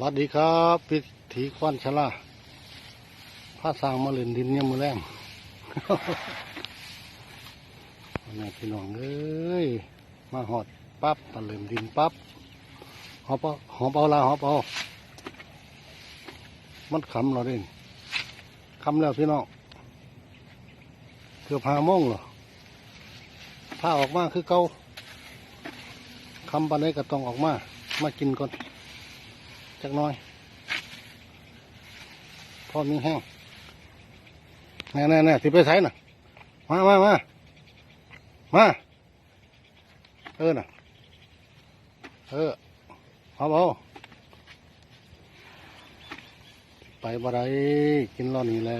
วัสดีครับพิธีควันชลาพระสร้างมาเล่นดินเนี่ยมมือแรงนี่พี่น้องเอ้ยมาหอดปั๊บมาเล่นดินปั๊บหอบเอาหอบเอาละหอบเอามันขำเราเด่นขำแล้วพี่น้องเกือบหาโมงเหรอถ้าออกมาคือเกาคำปันนี้ก็ต้องออกมา มากินก่อน จักน้อย พอมีแห้งแน่แน่แน่ที่ไปใส่น่ะ มามามามาเออน่ะ เออเอาเอาไปบ่ได้กินรอนี่แหละ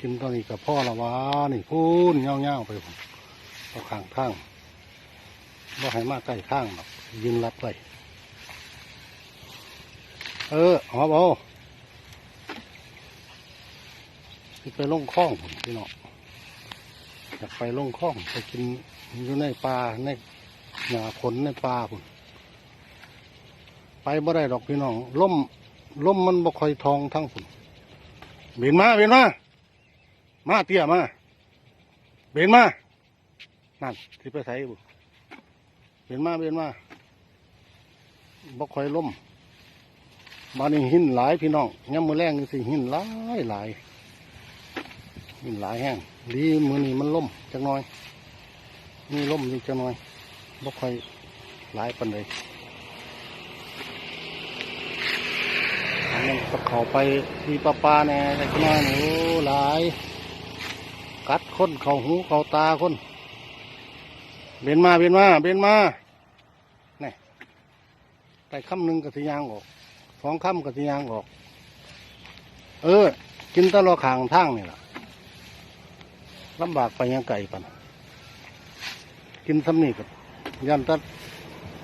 กินตอนนี้กับพ่อละวะนี่พูนเงาเงาๆไปผมเอาข้างข้างบ่ให้มากใกล้ข้างหรอกยืนรับไป เออหอบเอาไปล่องคลองพี่น้องอยากไปล่องคลองไปกินอยู่ในป่าในหญ้าขนในป่าพุ่นไปบ่ได้ดอกพี่น้องล่มล่มมันบ่ค่อยทองทั้งพุ่นเบนมาเบนมา มาเตี้ยมาเบนมานั่นที่ไปใส่บุเบนมาเบนมาบ่ค่อยล่ม มานี่หินหลายพี่น้องย้ำมือแรงนี่สิหินหลายหลายหินหลายแห้งดีมือนี่มันล่มจักหน่อยนี่ล่มนี่จักหน่อยบ่ค่อยหลายปันเลยอันนั้นก็เขาไปที่ปลาปลาแน่จักหน่อยโอ้หลาย กัดคนเขาหูเขาตาคนเบนมาเบนมาเบนมานี่แต่คำหนึ่งก็สิยางออก สองค่ำก็สิยางออก เออ กินตลอดขางทางนี่แหละลำบากไปยังไก่ปันกินซ้ำนี่กับยันตัด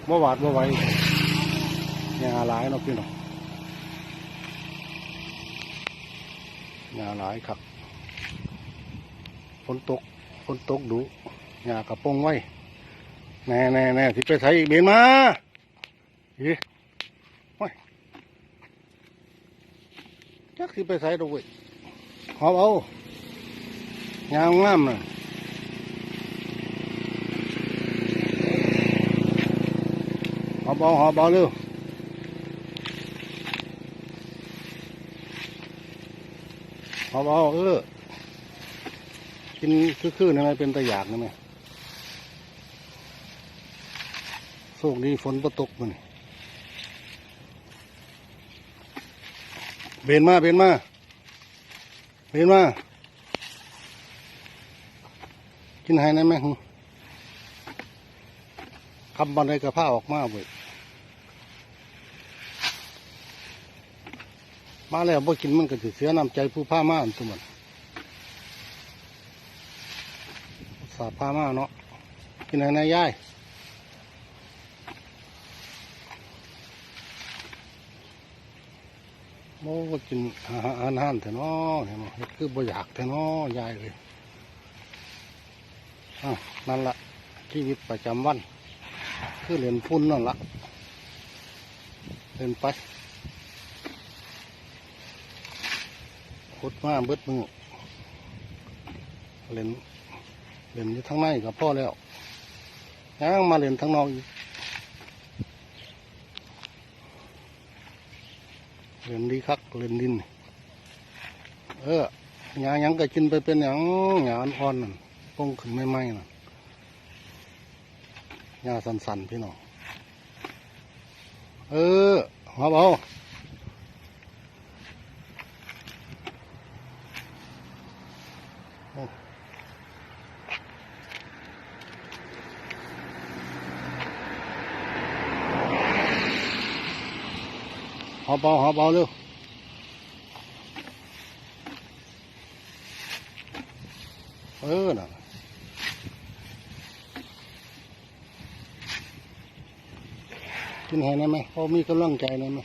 บ่หวาดบ่ไหวเนี่ยหลายเนาะพี่น้องเนี่ยหลายครับฝนตกฝนตกดูหญ้ากระโปงไว้ แน่แน่แน่ที่ไปใส่อีกเบนมาอี จักสิไปใส่ดอกเว้ยหอบเอายางงามน่ะหอบเอาหอบเอาเร็วหอบเอาเออกินคือๆนี่มันเป็นตะหยากนะแม่โชคดีฝนประตกมัน เบนมาเบนมาเบนมา กินให้ได้ไหมหึคำบันไดกระพ้าออกมาเว้ยมาแล้วบ่กินมันก็สิเสียน้ำใจผู้ผ้ามาอันตุมันสาผ้ามาเนาะกินให้นายยาย โม่ก็กินอาหารหารแต่น้อเห็นไหมคือบ่อยากแต่น้อยายเลยอ้าวนั่นละชีวิตประจำวัน คือเล่นฟุ้นนั่นละเล่นไปขุดมาเบิดมือเล่นเล่นอยู่ทั้งในกับพ่อแล้วยังมาเล่นทั้งนอกอีก เล่นดีคักเล่นดิน เออหยาหยังก็กินไปเป็นหยังหยาอ่อนๆนั่นปงขึ้นไม่ไหมนั่นหยาสันๆพี่น้องเออหอบเอ หอบเอาหอบเอาเร็วเออน่ะกินให้ได้ไหมพอมีกำลังใจได้ไหม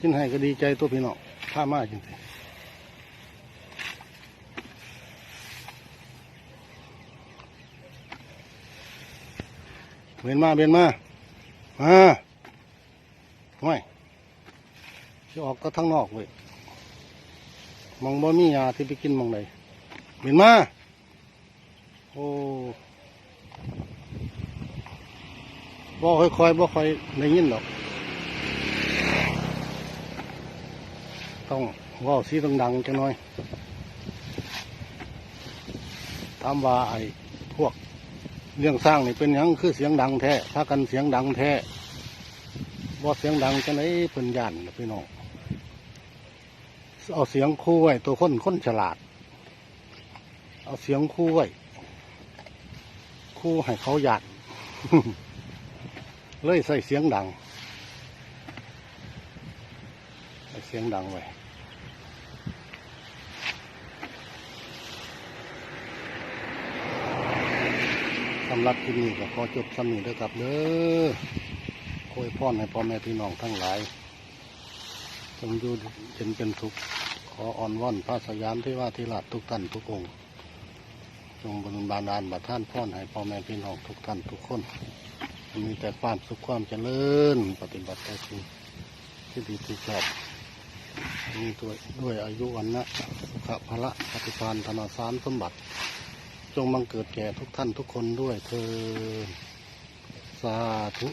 กินให้ก็ดีใจตัวพี่น้องผ้ามาจริง เบียนมาเบียนมามาไม่จะออกก็ทั้งนอกเว้ยมองบ่มียาที่ไปกินมองใดเบียนมาโอ้บ่ค่อยๆบ่ค่อยได้ยินหรอก ต้องว่าสีดังๆจังหน่อยถามว่าไอ้พวก เรื่องสร้างนี่เป็นยังคือเสียงดังแท้ถ้ากันเสียงดังแท้ว่เสียงดังจังไหนเป็นยันล่ะพี่น้องเอาเสียงคู่ไว้ตัวคนคนฉลาด เอาเสียงคู่ไว้คู่ให้เขาหยาดเลยใส่เสียงดัง ใส่เสียงดังไว้ำหรับที่นี่ก็ขอจบสำนีด้วยกับเด้อโอยพ่อให้พ่อแม่พี่น้องทั้งหลายจงอยู่เย็นเป็นสุขขออ่อนว่อนพระสยามที่ว่าที่ราชทุกท่านทุกองค์ จงบรรบานดาลบัดท่านพ่อนให้พ่อแม่พี่น้องทุกท่านทุกคน มีแต่ความสุขความเจริญ ปฏิบัติแต่สิ่งที่ดีที่ชอบมีตัวด้วยอายุวันนะสุขภละปฏิภาณธนาสารสมบัติ จงบังเกิดแก่ทุกท่านทุกคนด้วยเธอสาธุ